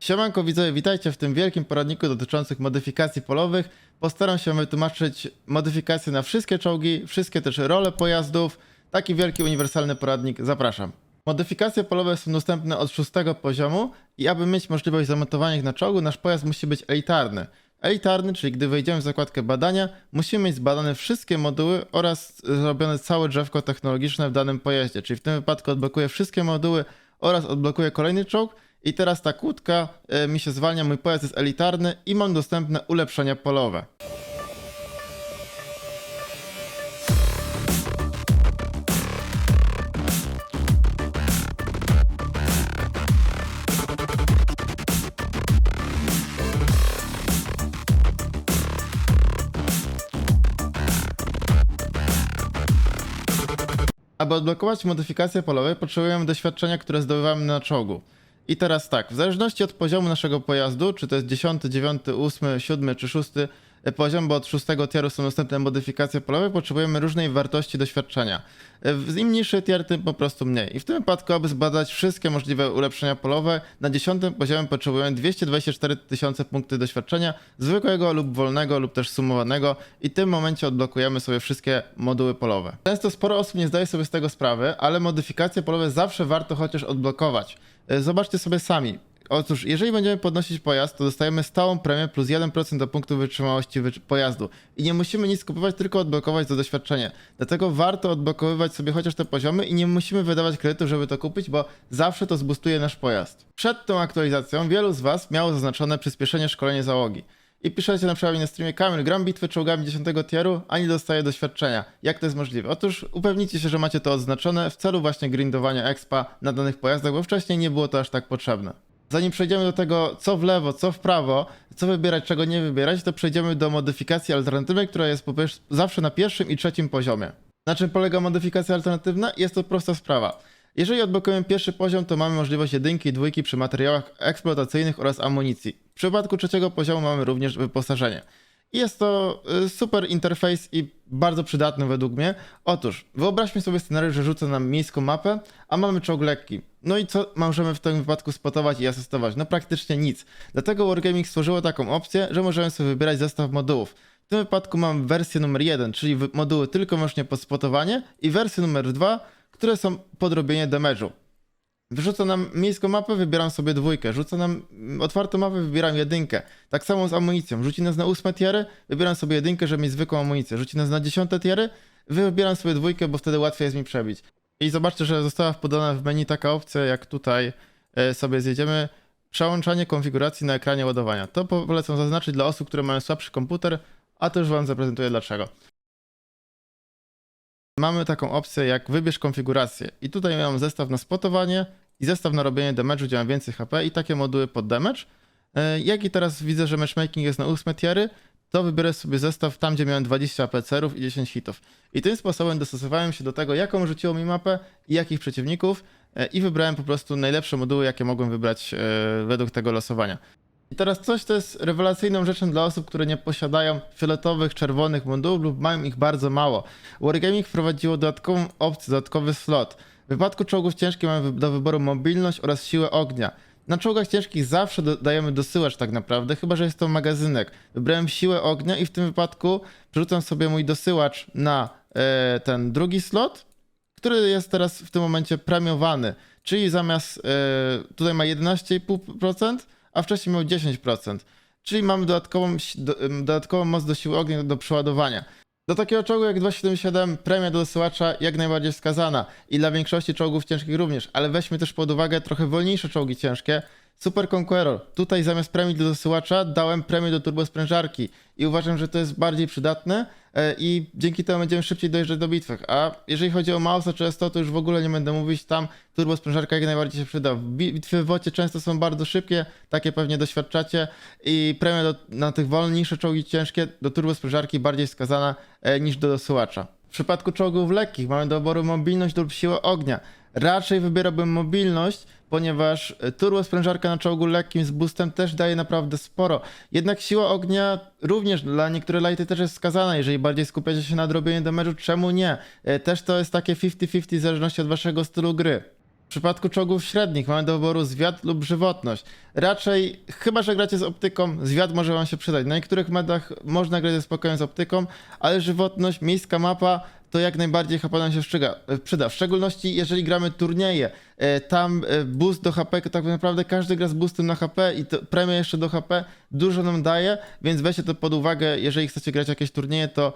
Siemanko widzowie, witajcie w tym wielkim poradniku dotyczących modyfikacji polowych. Postaram się wytłumaczyć modyfikacje na wszystkie czołgi, wszystkie też role pojazdów. Taki wielki uniwersalny poradnik, zapraszam. Modyfikacje polowe są dostępne od szóstego poziomu i aby mieć możliwość zamontowania ich na czołgu, nasz pojazd musi być elitarny. Elitarny, czyli gdy wejdziemy w zakładkę badania, musimy mieć zbadane wszystkie moduły oraz zrobione całe drzewko technologiczne w danym pojeździe, czyli w tym wypadku odblokuję wszystkie moduły oraz odblokuję kolejny czołg i teraz ta kłódka e, mi się zwalnia, mój pojazd jest elitarny i mam dostępne ulepszenia polowe. Aby odblokować modyfikacje polowe, potrzebujemy doświadczenia, które zdobywamy na czołgu. I teraz tak, w zależności od poziomu naszego pojazdu, czy to jest 10, 9, 8, 7 czy 6 poziom, bo od 6 tieru są dostępne modyfikacje polowe, potrzebujemy różnej wartości doświadczenia. W im niższy tier, tym po prostu mniej. I w tym wypadku, aby zbadać wszystkie możliwe ulepszenia polowe, na 10 poziomie potrzebujemy 224 tysiące punktów doświadczenia, zwykłego lub wolnego lub też sumowanego i w tym momencie odblokujemy sobie wszystkie moduły polowe. Często sporo osób nie zdaje sobie z tego sprawy, ale modyfikacje polowe zawsze warto chociaż odblokować. E, Zobaczcie sobie sami. Otóż, jeżeli będziemy podnosić pojazd, to dostajemy stałą premię plus 1% do punktu wytrzymałości wy- pojazdu. I nie musimy nic kupować, tylko odblokować to doświadczenie. Dlatego warto odblokowywać sobie chociaż te poziomy i nie musimy wydawać kredytów, żeby to kupić, bo zawsze to zbustuje nasz pojazd. Przed tą aktualizacją wielu z Was miało zaznaczone przyspieszenie szkolenia załogi. I piszecie na przykład na streamie Kamil, gram bitwy czołgami 10 tieru, a nie doświadczenia. Jak to jest możliwe? Otóż upewnijcie się, że macie to odznaczone w celu właśnie grindowania expa na danych pojazdach, bo wcześniej nie było to aż tak potrzebne. Zanim przejdziemy do tego, co w lewo, co w prawo, co wybierać, czego nie wybierać, to przejdziemy do modyfikacji alternatywnej, która jest zawsze na pierwszym i trzecim poziomie. Na czym polega modyfikacja alternatywna? Jest to prosta sprawa. Jeżeli odblokujemy pierwszy poziom, to mamy możliwość jedynki i dwójki przy materiałach eksploatacyjnych oraz amunicji. W przypadku trzeciego poziomu mamy również wyposażenie. Jest to y, super interfejs i bardzo przydatny według mnie. Otóż, wyobraźmy sobie scenariusz, że rzucę nam miejską mapę, a mamy czołg lekki. No i co możemy w tym wypadku spotować i asystować? No praktycznie nic. Dlatego Wargaming stworzyło taką opcję, że możemy sobie wybierać zestaw modułów. W tym wypadku mam wersję numer 1, czyli moduły tylko i wyłącznie pod spotowanie i wersję numer 2, które są pod robienie damage'u. Wrzuca nam miejską mapę, wybieram sobie dwójkę. Rzuca nam mm, otwartą mapę, wybieram jedynkę. Tak samo z amunicją. Rzuci nas na ósme tiery, wybieram sobie jedynkę, żeby mieć zwykłą amunicję. Rzuci nas na dziesiąte tiery, wybieram sobie dwójkę, bo wtedy łatwiej jest mi przebić. I zobaczcie, że została podana w menu taka opcja, jak tutaj e, sobie zjedziemy. Przełączanie konfiguracji na ekranie ładowania. To po- polecam zaznaczyć dla osób, które mają słabszy komputer, a to już wam zaprezentuję dlaczego. Mamy taką opcję jak wybierz konfigurację. I tutaj mam zestaw na spotowanie i zestaw na robienie damage'u, gdzie mam więcej HP i takie moduły pod damage. E, Jak i teraz widzę, że matchmaking jest na 8 tiery, to wybiorę sobie zestaw tam, gdzie miałem 20 APCR-ów i 10 hitów. I tym sposobem dostosowałem się do tego, jaką rzuciło mi mapę i jakich przeciwników e, i wybrałem po prostu najlepsze moduły, jakie mogłem wybrać e, według tego losowania. I teraz coś, co jest rewelacyjną rzeczą dla osób, które nie posiadają fioletowych, czerwonych modułów lub mają ich bardzo mało. Wargaming wprowadziło dodatkową opcję, dodatkowy slot. W wypadku czołgów ciężkich mamy do wyboru mobilność oraz siłę ognia. Na czołgach ciężkich zawsze do, dajemy dosyłacz tak naprawdę, chyba że jest to magazynek. Wybrałem siłę ognia i w tym wypadku przerzucam sobie mój dosyłacz na e, ten drugi slot, który jest teraz w tym momencie premiowany. Czyli zamiast e, tutaj ma 11,5%, a wcześniej miał 10%. Czyli mamy dodatkową, dodatkową moc do siły ognia do przeładowania. Do takiego czołgu jak 277 premia do dosyłacza jak najbardziej wskazana i dla większości czołgów ciężkich również, ale weźmy też pod uwagę trochę wolniejsze czołgi ciężkie. Super Conqueror. Tutaj zamiast premii do dosyłacza dałem premię do turbosprężarki i uważam, że to jest bardziej przydatne e, i dzięki temu będziemy szybciej dojeżdżać do bitwy. A jeżeli chodzi o Mausa czy S100, to już w ogóle nie będę mówić, tam turbosprężarka jak najbardziej się przyda. Bi- Bitwy w wocie często są bardzo szybkie, takie pewnie doświadczacie i premia do, na tych wolniejsze czołgi ciężkie do turbosprężarki bardziej wskazana e, niż do dosyłacza. W przypadku czołgów lekkich mamy do wyboru mobilność lub siłę ognia. Raczej wybierałbym mobilność, ponieważ e, turbosprężarka na czołgu lekkim z boostem też daje naprawdę sporo. Jednak siła ognia również dla niektórych lighty też jest wskazana, jeżeli bardziej skupiacie się na robieniu damage'u, czemu nie? E, Też to jest takie 50-50 w zależności od waszego stylu gry. W przypadku czołgów średnich mamy do wyboru zwiat lub żywotność. Raczej, chyba że gracie z optyką, zwiat może wam się przydać. Na niektórych medach można grać ze spokojem z optyką, ale żywotność, miejska mapa to jak najbardziej HP nam się szczyga, e, przyda. W szczególności jeżeli gramy turnieje, e, tam e, boost do HP, tak naprawdę każdy gra z boostem na HP i to premia jeszcze do HP dużo nam daje, więc weźcie to pod uwagę, jeżeli chcecie grać jakieś turnieje, to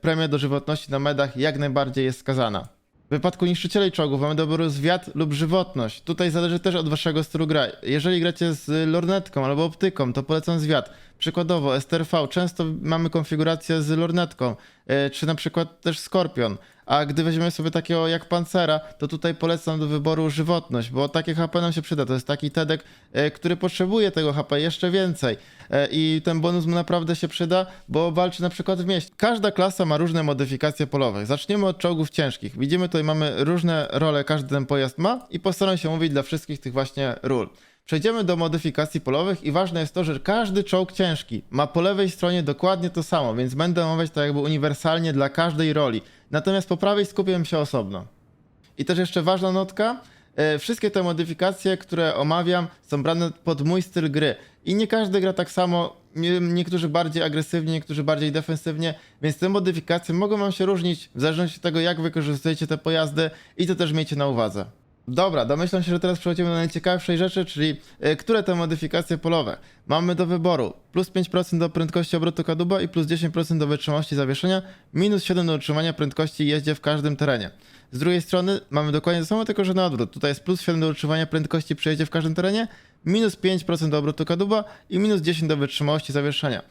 premia do żywotności na medach jak najbardziej jest skazana. W wypadku niszczycieli czołgów mamy do wyboru zwiat lub żywotność. Tutaj zależy też od waszego stylu gry. Jeżeli gracie z lornetką albo optyką, to polecam zwiat. Przykładowo STRV, często mamy konfigurację z lornetką, e, czy na przykład też Skorpion. A gdy weźmiemy sobie takiego jak Pancera, to tutaj polecam do wyboru żywotność, bo takie HP nam się przyda. To jest taki TEDek, e, który potrzebuje tego HP jeszcze więcej. E, I ten bonus mu naprawdę się przyda, bo walczy na przykład w mieście. Każda klasa ma różne modyfikacje polowe. Zaczniemy od czołgów ciężkich. Widzimy tutaj mamy różne role, każdy ten pojazd ma i postaram się mówić dla wszystkich tych właśnie ról. Przejdziemy do modyfikacji polowych i ważne jest to, że każdy czołg ciężki ma po lewej stronie dokładnie to samo, więc będę omawiać to jakby uniwersalnie dla każdej roli. Natomiast po prawej skupię się osobno. I też jeszcze ważna notka. e, Wszystkie te modyfikacje, które omawiam, są brane pod mój styl gry. I nie każdy gra tak samo. Nie- Niektórzy bardziej agresywnie, niektórzy bardziej defensywnie, więc te modyfikacje mogą wam się różnić w zależności od tego, jak wykorzystujecie te pojazdy i to też miejcie na uwadze. Dobra, domyślam się, że teraz przechodzimy do najciekawszej rzeczy, czyli e, które te modyfikacje polowe. Mamy do wyboru plus 5% do prędkości obrotu kadłuba i plus 10% do wytrzymałości zawieszenia, minus 7 do utrzymania prędkości jeździe w każdym terenie. Z drugiej strony mamy dokładnie to samo, tylko że na odwrót. Tutaj jest plus 7 do utrzymania prędkości przy jeździe w każdym terenie, minus 5% do obrotu kadłuba i minus 10 do wytrzymałości zawieszenia.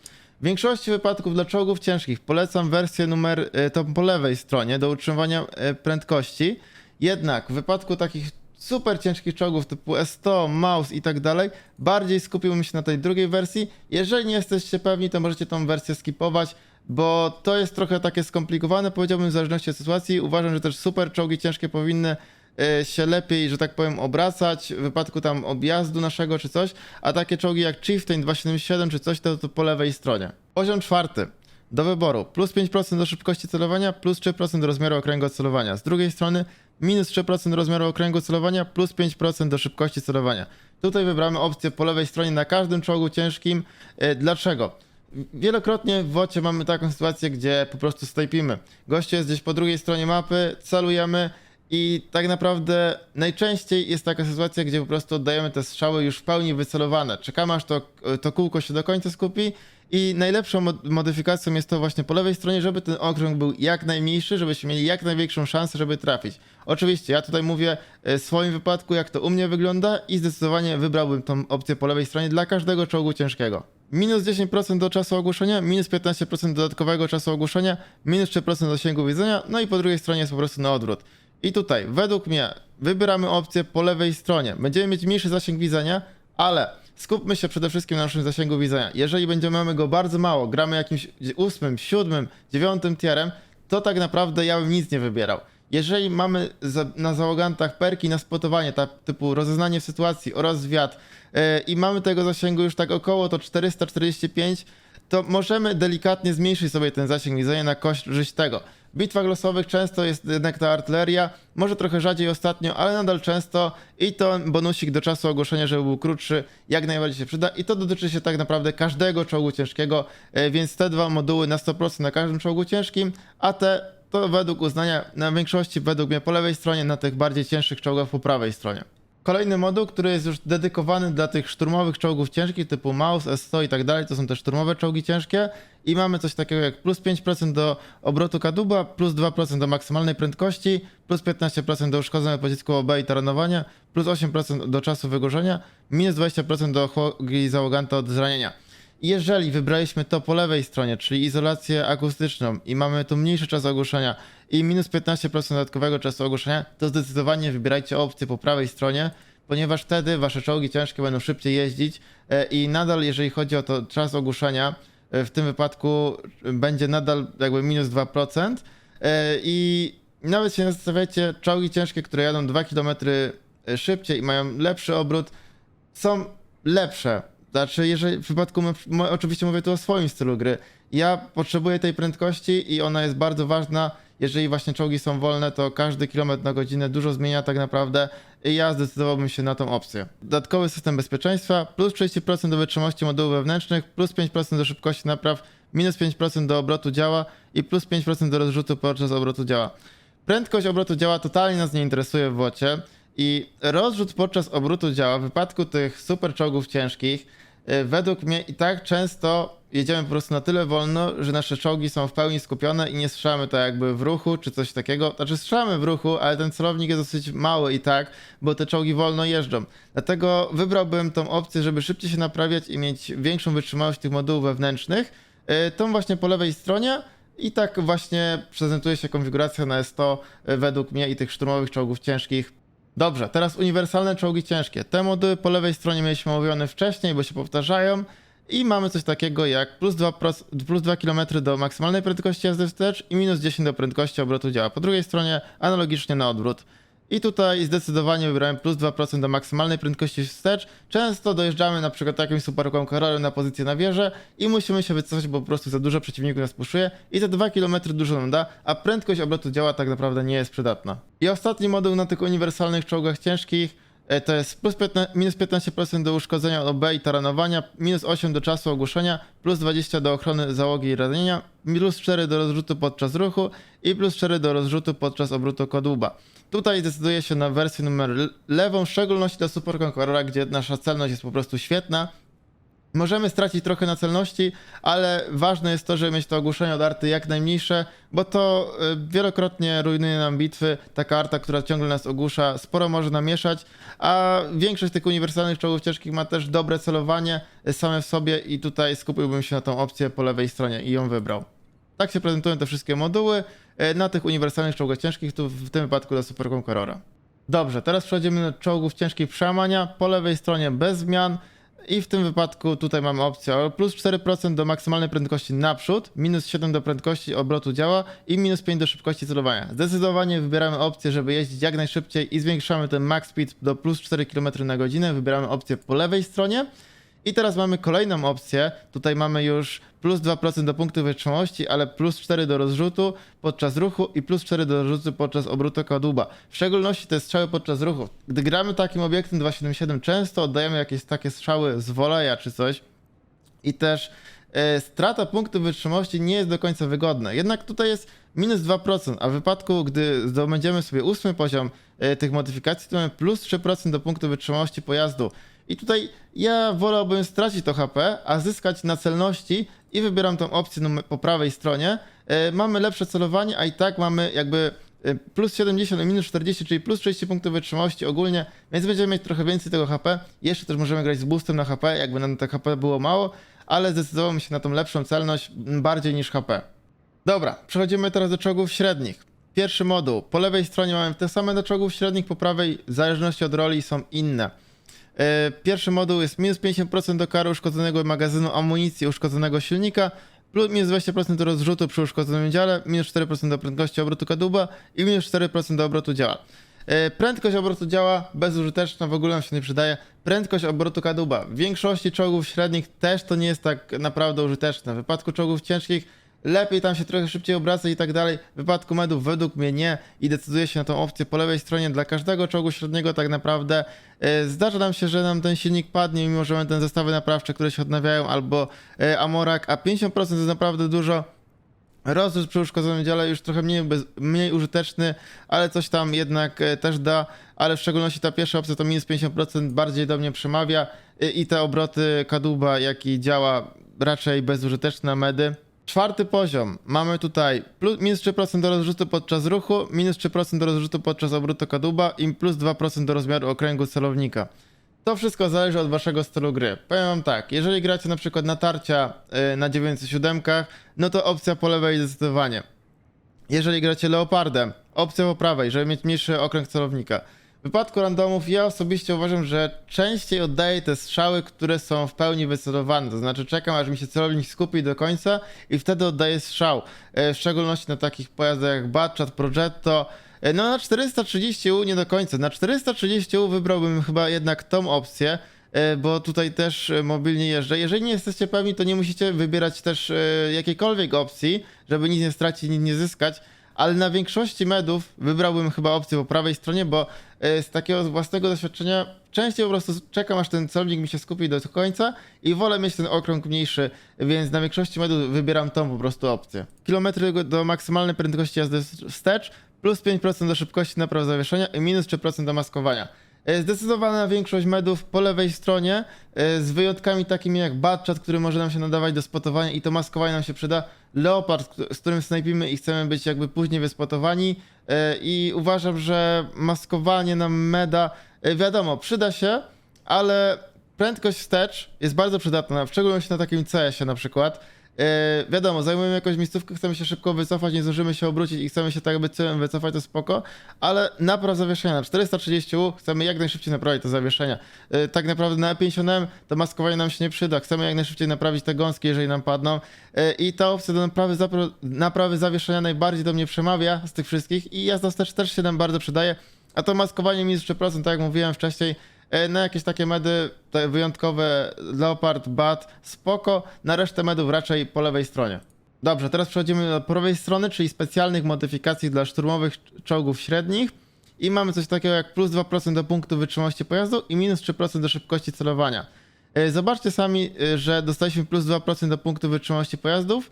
W większości wypadków dla czołgów ciężkich polecam wersję numer e, tą po lewej stronie do utrzymania e, prędkości. Jednak w wypadku takich super ciężkich czołgów typu S100, Maus i tak dalej, bardziej skupiłbym się na tej drugiej wersji. Jeżeli nie jesteście pewni, to możecie tą wersję skipować, bo to jest trochę takie skomplikowane, powiedziałbym w zależności od sytuacji. Uważam, że też super czołgi ciężkie powinny e, się lepiej, że tak powiem, obracać w wypadku tam objazdu naszego czy coś, a takie czołgi jak Chieftain 277 czy coś, to, to po lewej stronie. Poziom czwarty. Do wyboru plus 5% do szybkości celowania, plus 3% do rozmiaru okręgu celowania. Z drugiej strony minus 3% do rozmiaru okręgu celowania, plus 5% do szybkości celowania. Tutaj wybramy opcję po lewej stronie na każdym czołgu ciężkim. E, Dlaczego? Wielokrotnie w WOCie mamy taką sytuację, gdzie po prostu snajpimy. Goście jest gdzieś po drugiej stronie mapy, celujemy i tak naprawdę najczęściej jest taka sytuacja, gdzie po prostu oddajemy te strzały już w pełni wycelowane. Czekamy aż to, to kółko się do końca skupi i najlepszą mod- modyfikacją jest to właśnie po lewej stronie, żeby ten okrąg był jak najmniejszy, żebyśmy mieli jak największą szansę, żeby trafić. Oczywiście, ja tutaj mówię e, w swoim wypadku, jak to u mnie wygląda i zdecydowanie wybrałbym tą opcję po lewej stronie dla każdego czołgu ciężkiego. Minus 10% do czasu ogłuszenia, minus 15% dodatkowego czasu ogłuszenia, minus 3% zasięgu widzenia, no i po drugiej stronie jest po prostu na odwrót. I tutaj, według mnie, wybieramy opcję po lewej stronie. Będziemy mieć mniejszy zasięg widzenia, ale skupmy się przede wszystkim na naszym zasięgu widzenia. Jeżeli będziemy mamy go bardzo mało, gramy jakimś ósmym, siódmym, dziewiątym tierem, to tak naprawdę ja bym nic nie wybierał. Jeżeli mamy za, na załogantach perki na spotowanie, tak, typu rozeznanie w sytuacji oraz zwiat yy, i mamy tego zasięgu już tak około to 445, to możemy delikatnie zmniejszyć sobie ten zasięg widzenia na korzyść tego. W bitwach losowych często jest jednak ta artyleria, może trochę rzadziej ostatnio, ale nadal często i to bonusik do czasu ogłoszenia, żeby był krótszy, jak najbardziej się przyda i to dotyczy się tak naprawdę każdego czołgu ciężkiego, e, więc te dwa moduły na 100% na każdym czołgu ciężkim, a te to według uznania na większości według mnie po lewej stronie, na tych bardziej cięższych czołgach po prawej stronie. Kolejny moduł, który jest już dedykowany dla tych szturmowych czołgów ciężkich typu Maus, S100 i tak dalej, to są te szturmowe czołgi ciężkie i mamy coś takiego jak plus 5% do obrotu kadłuba, plus 2% do maksymalnej prędkości, plus 15% do uszkodzeń od pocisku OB i taranowania, plus 8% do czasu wygłożenia, minus 20% do chłogi załoganta od zranienia. Jeżeli wybraliśmy to po lewej stronie, czyli izolację akustyczną i mamy tu mniejszy czas ogłuszenia i minus 15% dodatkowego czasu ogłuszenia, to zdecydowanie wybierajcie opcję po prawej stronie, ponieważ wtedy wasze czołgi ciężkie będą szybciej jeździć e, i nadal jeżeli chodzi o to czas ogłuszenia, e, w tym wypadku będzie nadal jakby minus 2% e, i nawet się nie zastanawiajcie, czołgi ciężkie, które jadą 2 km szybciej i mają lepszy obrót, są lepsze. Znaczy, jeżeli w przypadku, oczywiście mówię tu o swoim stylu gry, ja potrzebuję tej prędkości i ona jest bardzo ważna, jeżeli właśnie czołgi są wolne, to każdy kilometr na godzinę dużo zmienia tak naprawdę i ja zdecydowałbym się na tą opcję. Dodatkowy system bezpieczeństwa, plus 30% do wytrzymałości modułów wewnętrznych, plus 5% do szybkości napraw, minus 5% do obrotu działa i plus 5% do rozrzutu podczas obrotu działa. Prędkość obrotu działa totalnie nas nie interesuje w wocie i rozrzut podczas obrotu działa w wypadku tych super czołgów ciężkich y, według mnie i tak często jedziemy po prostu na tyle wolno, że nasze czołgi są w pełni skupione i nie strzelamy to jakby w ruchu czy coś takiego. Znaczy strzelamy w ruchu, ale ten celownik jest dosyć mały i tak, bo te czołgi wolno jeżdżą. Dlatego wybrałbym tą opcję, żeby szybciej się naprawiać i mieć większą wytrzymałość tych modułów wewnętrznych. Y, Tą właśnie po lewej stronie. I tak właśnie prezentuje się konfiguracja na S100 y, według mnie i tych szturmowych czołgów ciężkich. Dobrze, teraz uniwersalne czołgi ciężkie. Te moduły po lewej stronie mieliśmy omówione wcześniej, bo się powtarzają. I mamy coś takiego jak plus 2, pros- plus 2 km do maksymalnej prędkości jazdy wstecz i minus 10 do prędkości obrotu działa. Po drugiej stronie analogicznie na odwrót. I tutaj zdecydowanie wybrałem plus 2% do maksymalnej prędkości wstecz. Często dojeżdżamy na przykład jakimś super conquerorem na pozycję na wieżę i musimy się wycofać, bo po prostu za dużo przeciwników nas puszuje i te 2 km dużo nam da, a prędkość obrotu działa tak naprawdę nie jest przydatna. I ostatni moduł na tych uniwersalnych czołgach ciężkich to jest plus 15, minus 15% do uszkodzenia OB i taranowania, minus 8 do czasu ogłuszenia, plus 20 do ochrony załogi i radzenia, plus 4 do rozrzutu podczas ruchu i plus 4 do rozrzutu podczas obrotu kadłuba. Tutaj decyduje się na wersję numer lewą, w szczególności dla Super Conquerora, gdzie nasza celność jest po prostu świetna. Możemy stracić trochę na celności, ale ważne jest to, żeby mieć to ogłuszenie od arty jak najmniejsze, bo to y, wielokrotnie rujnuje nam bitwy. Taka arta, która ciągle nas ogłusza, sporo może namieszać, a większość tych uniwersalnych czołgów ciężkich ma też dobre celowanie same w sobie i tutaj skupiłbym się na tą opcję po lewej stronie i ją wybrał. Tak się prezentują te wszystkie moduły y, na tych uniwersalnych czołgach ciężkich, tu w tym wypadku dla Super Conquerora. Dobrze, teraz przechodzimy do czołgów ciężkich przełamania. Po lewej stronie bez zmian. I w tym wypadku tutaj mamy opcję plus 4% do maksymalnej prędkości naprzód, minus 7 do prędkości obrotu działa i minus 5 do szybkości celowania. Zdecydowanie wybieramy opcję, żeby jeździć jak najszybciej i zwiększamy ten max speed do plus 4 km na godzinę. Wybieramy opcję po lewej stronie. I teraz mamy kolejną opcję. Tutaj mamy już plus 2% do punktu wytrzymałości, ale plus 4 do rozrzutu podczas ruchu i plus 4 do rozrzutu podczas obrotu kadłuba. W szczególności te strzały podczas ruchu. Gdy gramy takim obiektem 277, często oddajemy jakieś takie strzały z woleja czy coś. I też e, strata punktu wytrzymałości nie jest do końca wygodna. Jednak tutaj jest minus 2%, a w wypadku, gdy zdobędziemy sobie ósmy poziom e, tych modyfikacji, to mamy plus 3% do punktu wytrzymałości pojazdu. I tutaj ja wolałbym stracić to HP, a zyskać na celności i wybieram tą opcję po prawej stronie. E, mamy lepsze celowanie, a i tak mamy jakby e, plus 70 i minus 40, czyli plus 30 punktów wytrzymałości ogólnie, więc będziemy mieć trochę więcej tego HP. Jeszcze też możemy grać z boostem na HP, jakby nam to HP było mało, ale zdecydowałem się na tą lepszą celność bardziej niż HP. Dobra, przechodzimy teraz do czołgów średnich. Pierwszy moduł. Po lewej stronie mamy te same do czołgów średnich, po prawej w zależności od roli są inne. E, Pierwszy moduł jest minus 50% do kary uszkodzonego magazynu amunicji uszkodzonego silnika, plus minus 20% do rozrzutu przy uszkodzonym dziale, minus 4% do prędkości obrotu kadłuba i minus 4% do obrotu działa. E, Prędkość obrotu działa bezużyteczna, w ogóle nam się nie przydaje. Prędkość obrotu kadłuba. W większości czołgów średnich też to nie jest tak naprawdę użyteczne. W wypadku czołgów ciężkich lepiej tam się trochę szybciej obraca i tak dalej. W wypadku medów według mnie nie i decyduje się na tą opcję po lewej stronie dla każdego czołgu średniego tak naprawdę. E, Zdarza nam się, że nam ten silnik padnie, mimo że mamy ten zestawy naprawcze, które się odnawiają, albo e, Amorak, a 50% to jest naprawdę dużo. Rozrzut przy uszkodzonym dziale już trochę mniej, bez, mniej użyteczny, ale coś tam jednak e, też da, ale w szczególności ta pierwsza opcja to minus 50% bardziej do mnie przemawia i te obroty kadłuba, jak i działa raczej bezużyteczne medy. Czwarty poziom. Mamy tutaj plus, minus 3% do rozrzutu podczas ruchu, minus 3% do rozrzutu podczas obrotu kadłuba i plus 2% do rozmiaru okręgu celownika. To wszystko zależy od waszego stylu gry. Powiem wam tak, jeżeli gracie na przykład na tarcia y, na 907, no to opcja po lewej zdecydowanie. Jeżeli gracie Leopardem, opcja po prawej, żeby mieć mniejszy okręg celownika. W wypadku randomów ja osobiście uważam, że częściej oddaję te strzały, które są w pełni wycelowane. To znaczy czekam, aż mi się celownik skupi do końca i wtedy oddaję strzał. E, W szczególności na takich pojazdach jak Batchat, Progetto. E, No na 430U nie do końca. Na 430U wybrałbym chyba jednak tą opcję, e, bo tutaj też mobilnie jeżdżę. Jeżeli nie jesteście pewni, to nie musicie wybierać też jakiejkolwiek opcji, żeby nic nie stracić, nic nie zyskać. Ale na większości medów wybrałbym chyba opcję po prawej stronie, bo e, z takiego własnego doświadczenia częściej po prostu czekam aż ten celownik mi się skupi do końca i wolę mieć ten okrąg mniejszy, więc na większości medów wybieram tą po prostu opcję. Kilometry do maksymalnej prędkości jazdy wstecz, plus 5% do szybkości napraw zawieszenia i minus 3% do maskowania. E, Zdecydowana większość medów po lewej stronie, e, z wyjątkami takimi jak Batchat, który może nam się nadawać do spotowania i to maskowanie nam się przyda. Leopard, z którym snajpimy i chcemy być jakby później wyspotowani. E, I uważam, że maskowanie nam meda, wiadomo, przyda się, ale prędkość wstecz jest bardzo przydatna, w szczególności na takim CS-ie na przykład. E, wiadomo, zajmujemy jakąś miejscówkę, chcemy się szybko wycofać, nie zdążymy się obrócić i chcemy się tak jakby tyłem wycofać, to spoko, ale napraw zawieszenia na 430U chcemy jak najszybciej naprawić to zawieszenia. E, tak naprawdę na E50M to maskowanie nam się nie przyda, chcemy jak najszybciej naprawić te gąski, jeżeli nam padną. E, i ta opcja do naprawy, naprawy zawieszenia najbardziej do mnie przemawia z tych wszystkich i jazda wstecz też się nam bardzo przydaje, a to maskowanie minus 3%, tak jak mówiłem wcześniej, Na jakieś takie medy te wyjątkowe Leopard, Bat, spoko. Na resztę medów raczej po lewej stronie. Dobrze, teraz przechodzimy do prawej strony, czyli specjalnych modyfikacji dla szturmowych czołgów średnich. I mamy coś takiego jak plus 2% do punktu wytrzymałości pojazdu i minus 3% do szybkości celowania. E, Zobaczcie sami, e, że dostaliśmy plus 2% do punktu wytrzymałości pojazdów.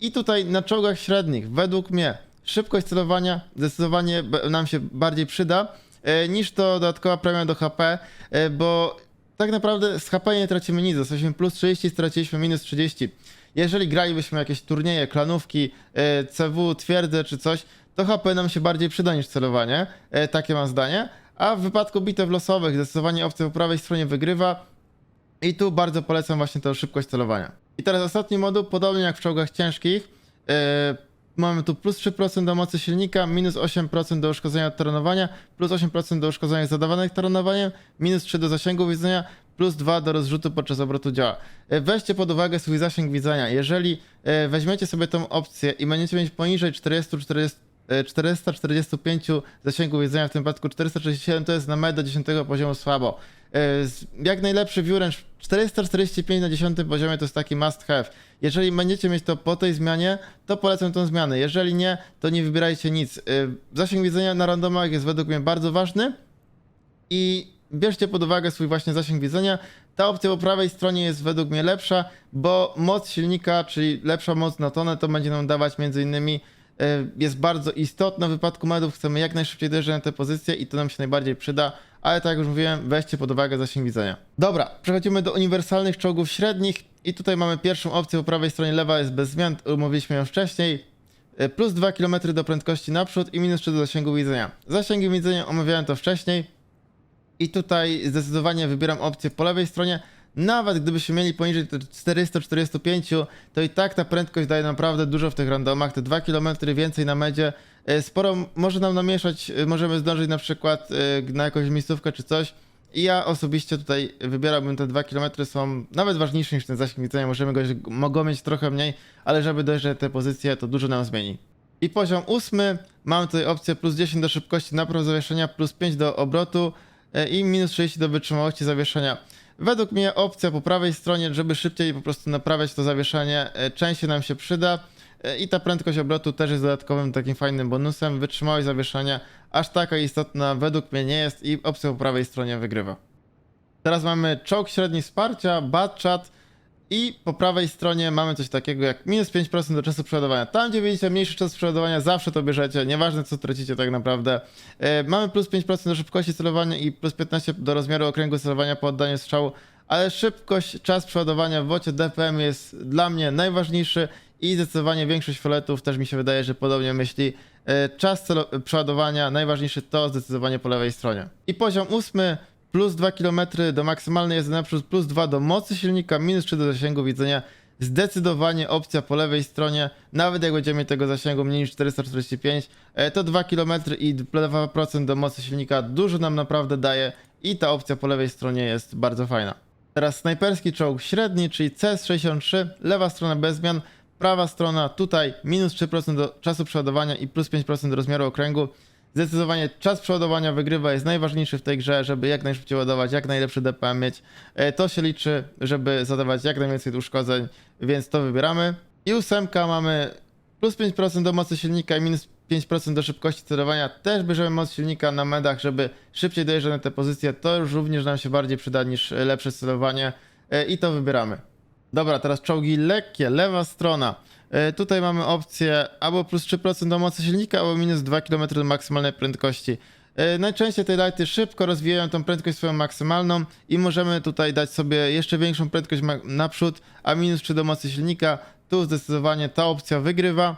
I tutaj na czołgach średnich, według mnie, szybkość celowania zdecydowanie nam się bardziej przyda e, niż to dodatkowa premia do HP, e, bo tak naprawdę z HP nie tracimy nic. Dostaliśmy plus 30, straciliśmy minus 30. Jeżeli gralibyśmy jakieś turnieje, klanówki, e, CW, twierdze czy coś, to HP nam się bardziej przyda niż celowanie. E, Takie mam zdanie. A w wypadku bitew losowych zdecydowanie opcja po prawej stronie wygrywa. I tu bardzo polecam właśnie tę szybkość celowania. I teraz ostatni moduł, podobnie jak w czołgach ciężkich. Mamy tu plus 3% do mocy silnika, minus 8% do uszkodzenia od terenowania, plus 8% do uszkodzenia zadawanych terenowaniem, minus 3 do zasięgu widzenia, plus 2 do rozrzutu podczas obrotu działa. Yy, Weźcie pod uwagę swój zasięg widzenia. Jeżeli yy, weźmiecie sobie tą opcję i będziecie mieć poniżej 40, 40 e, 445 zasięgu widzenia, w tym wypadku 437 to jest na med do 10 poziomu słabo. E, Jak najlepszy viewrange 445 na 10 poziomie to jest taki must have. Jeżeli będziecie mieć to po tej zmianie, to polecam tą zmianę. Jeżeli nie, to nie wybierajcie nic. E, Zasięg widzenia na randomach jest według mnie bardzo ważny i bierzcie pod uwagę swój właśnie zasięg widzenia. Ta opcja po prawej stronie jest według mnie lepsza, bo moc silnika, czyli lepsza moc na tonę, to będzie nam dawać między innymi e, jest bardzo istotna w wypadku medów. Chcemy jak najszybciej dojeżdżać na te pozycje i to nam się najbardziej przyda, ale tak jak już mówiłem, weźcie pod uwagę zasięg widzenia. Dobra, przechodzimy do uniwersalnych czołgów średnich i tutaj mamy pierwszą opcję po prawej stronie lewa jest bez zmian, umówiliśmy ją wcześniej. E, Plus 2 km do prędkości naprzód i minus 3 do zasięgu widzenia. Zasięgi widzenia omawiałem to wcześniej. I tutaj zdecydowanie wybieram opcję po lewej stronie. Nawet gdybyśmy mieli poniżej te 400-45, to i tak ta prędkość daje naprawdę dużo w tych randomach. Te 2 km więcej na medzie. E, Sporo może nam namieszać, e, możemy zdążyć na przykład e, na jakąś miejscówkę czy coś. I ja osobiście tutaj wybierałbym te 2 km, są nawet ważniejsze niż ten zasięg widzenia. Możemy go, mogą mieć trochę mniej, ale żeby dojrzeć te pozycje, to dużo nam zmieni. I poziom ósmy, mamy tutaj opcję plus 10 do szybkości napraw zawieszenia, plus 5 do obrotu i minus 30 do wytrzymałości zawieszenia. Według mnie opcja po prawej stronie, żeby szybciej po prostu naprawiać to zawieszenie, częściej nam się przyda. E, I ta prędkość obrotu też jest dodatkowym takim fajnym bonusem. Wytrzymałość zawieszenia aż taka istotna według mnie nie jest i opcja po prawej stronie wygrywa. Teraz mamy czołg średni wsparcia, Batchat i po prawej stronie mamy coś takiego jak minus 5% do czasu przeładowania. Tam, gdzie widzicie mniejszy czas przeładowania, zawsze to bierzecie, nieważne co tracicie tak naprawdę. E, mamy plus 5% do szybkości celowania i plus 15% do rozmiaru okręgu celowania po oddaniu strzału, ale szybkość, czas przeładowania w wocie DPM jest dla mnie najważniejszy i zdecydowanie większość foletów też mi się wydaje, że podobnie myśli. E, Czas przeładowania najważniejszy to zdecydowanie po lewej stronie. I poziom ósmy plus 2 km do maksymalnej jazdy naprzód, plus 2 do mocy silnika, minus 3 do zasięgu widzenia. Zdecydowanie opcja po lewej stronie, nawet jak będziemy tego zasięgu mniej niż 445, e, to 2 km i 2% do mocy silnika dużo nam naprawdę daje i ta opcja po lewej stronie jest bardzo fajna. Teraz snajperski czołg średni, czyli CS63, lewa strona bez zmian, prawa strona tutaj minus 3% do czasu przeładowania i plus 5% do rozmiaru okręgu. Zdecydowanie czas przeładowania wygrywa, jest najważniejszy w tej grze, żeby jak najszybciej ładować, jak najlepszy DPM mieć. E, To się liczy, żeby zadawać jak najwięcej uszkodzeń, więc to wybieramy. I ósemka mamy plus 5% do mocy silnika i minus 5% do szybkości celowania. Też bierzemy moc silnika na medach, żeby szybciej dojeżdżać na te pozycje. To już również nam się bardziej przyda niż lepsze celowanie e, i to wybieramy. Dobra, teraz czołgi lekkie, lewa strona. E, Tutaj mamy opcję albo plus 3% do mocy silnika, albo minus 2 km do maksymalnej prędkości. E, Najczęściej te lighty szybko rozwijają tą prędkość swoją maksymalną i możemy tutaj dać sobie jeszcze większą prędkość naprzód, a minus 3 do mocy silnika. Tu zdecydowanie ta opcja wygrywa.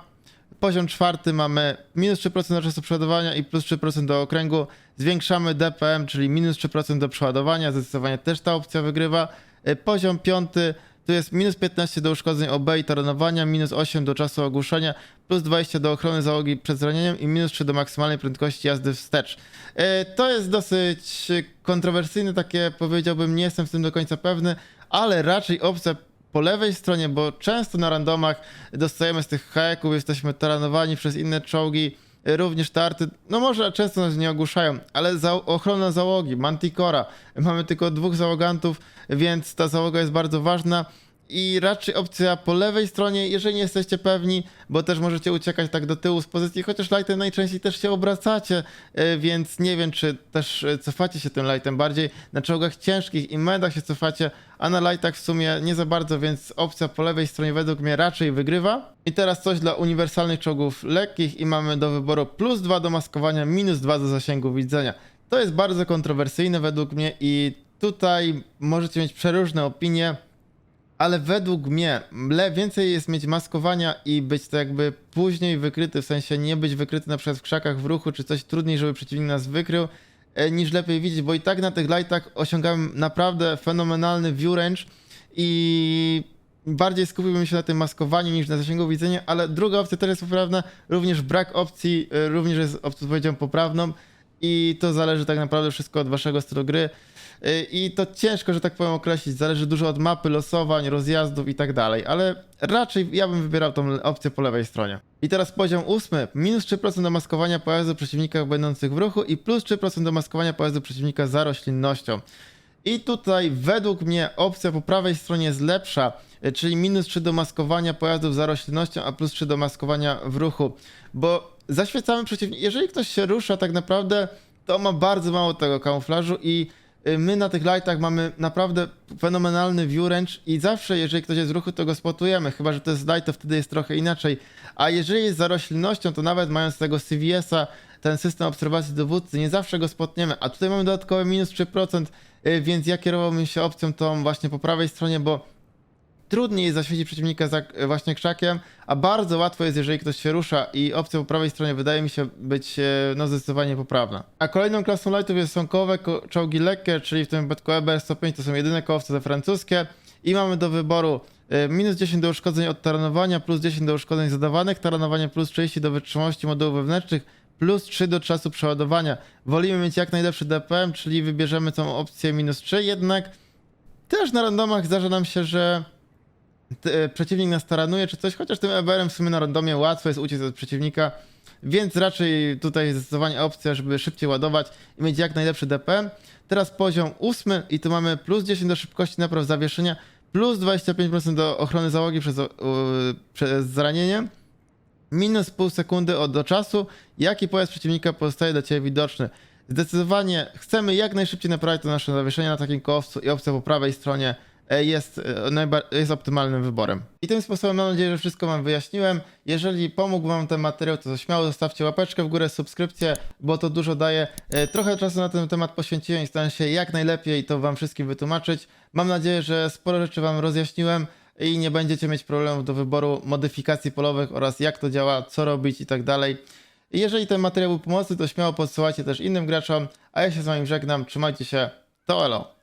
Poziom czwarty mamy minus 3% do czasu przeładowania i plus 3% do okręgu. Zwiększamy DPM, czyli minus 3% do przeładowania. Zdecydowanie też ta opcja wygrywa. E, Poziom piąty tu jest minus 15 do uszkodzeń OB i minus 8 do czasu ogłuszenia, plus 20 do ochrony załogi przed zranieniem i minus 3 do maksymalnej prędkości jazdy wstecz. E, To jest dosyć kontrowersyjne, takie powiedziałbym, nie jestem z tym do końca pewny, ale raczej opcja po lewej stronie, bo często na randomach dostajemy z tych hajeków, jesteśmy taranowani przez inne czołgi, również tarty, no może często nas nie ogłuszają, ale za, ochrona załogi, Manticora, mamy tylko dwóch załogantów, więc ta załoga jest bardzo ważna i raczej opcja po lewej stronie, jeżeli nie jesteście pewni, bo też możecie uciekać tak do tyłu z pozycji, chociaż lightem najczęściej też się obracacie, e, więc nie wiem, czy też e, cofacie się tym lightem bardziej na czołgach ciężkich i medach się cofacie, a na lightach w sumie nie za bardzo, więc opcja po lewej stronie według mnie raczej wygrywa. I teraz coś dla uniwersalnych czołgów lekkich i mamy do wyboru plus 2 do maskowania, minus 2 do zasięgu widzenia. To jest bardzo kontrowersyjne według mnie i tutaj możecie mieć przeróżne opinie ale według mnie le więcej jest mieć maskowania i być to jakby później wykryty, w sensie nie być wykryty na przykład w krzakach w ruchu, czy coś trudniej, żeby przeciwnik nas wykrył, e, niż lepiej widzieć, bo i tak na tych lightach osiągałem naprawdę fenomenalny view range i bardziej skupiłbym się na tym maskowaniu niż na zasięgu widzenia, ale druga opcja też jest poprawna, również brak opcji e, również jest odpowiedzią poprawną i to zależy tak naprawdę wszystko od waszego stylu gry. Y, I to ciężko, że tak powiem, określić. Zależy dużo od mapy, losowań, rozjazdów i tak dalej, ale raczej ja bym wybierał tą opcję po lewej stronie. I teraz poziom ósmy. Minus 3% do maskowania pojazdu przeciwnika będących w ruchu i plus 3% do maskowania pojazdu przeciwnika za roślinnością. I tutaj według mnie opcja po prawej stronie jest lepsza, y, czyli minus 3 do maskowania pojazdów za roślinnością, a plus 3 do maskowania w ruchu, bo zaświecamy przeciwnika. Jeżeli ktoś się rusza, tak naprawdę to ma bardzo mało tego kamuflażu i my na tych lightach mamy naprawdę fenomenalny view range i zawsze jeżeli ktoś jest w ruchu, to go spotujemy, chyba że to jest light, to wtedy jest trochę inaczej. A jeżeli jest za roślinnością, to nawet mając tego CVS-a, ten system obserwacji dowódcy, nie zawsze go spotniemy, a tutaj mamy dodatkowe minus 3%, y, więc ja kierowałbym się opcją tą właśnie po prawej stronie, bo trudniej zaświecić przeciwnika za e, właśnie krzakiem, a bardzo łatwo jest, jeżeli ktoś się rusza i opcja po prawej stronie wydaje mi się być e, no zdecydowanie poprawna. A kolejną klasą lightów jest są kołowe ko- czołgi lekkie, czyli w tym wypadku EBR 105 to są jedyne kołowce te francuskie i mamy do wyboru e, minus 10 do uszkodzeń od taranowania, plus 10 do uszkodzeń zadawanych, taranowanie plus 30 do wytrzymałości modułów wewnętrznych, plus 3 do czasu przeładowania. Wolimy mieć jak najlepszy DPM, czyli wybierzemy tą opcję minus 3, jednak też na randomach zdarza nam się, że e, przeciwnik nas taranuje czy coś, chociaż tym EBR-em w sumie na randomie łatwo jest uciec od przeciwnika, więc raczej tutaj zdecydowanie opcja, żeby szybciej ładować i mieć jak najlepszy DPM. Teraz poziom ósmy i tu mamy plus 10 do szybkości napraw zawieszenia, plus 25% do ochrony załogi przez, u- przez zranienie, minus pół sekundy od do czasu, jaki pojazd przeciwnika pozostaje dla Ciebie widoczny. Zdecydowanie chcemy jak najszybciej naprawić to nasze zawieszenie na takim kołowcu i opcja po prawej stronie jest, e, jest optymalnym wyborem. I tym sposobem mam nadzieję, że wszystko Wam wyjaśniłem. Jeżeli pomógł Wam ten materiał, to śmiało zostawcie łapeczkę w górę, subskrypcję, bo to dużo daje. E, Trochę czasu na ten temat poświęciłem i staram się jak najlepiej to Wam wszystkim wytłumaczyć. Mam nadzieję, że sporo rzeczy Wam rozjaśniłem i nie będziecie mieć problemów do wyboru modyfikacji polowych oraz jak to działa, co robić i tak dalej. Jeżeli ten materiał był pomocny, to śmiało podsyłajcie też innym graczom, a ja się z wami żegnam, trzymajcie się, to elo!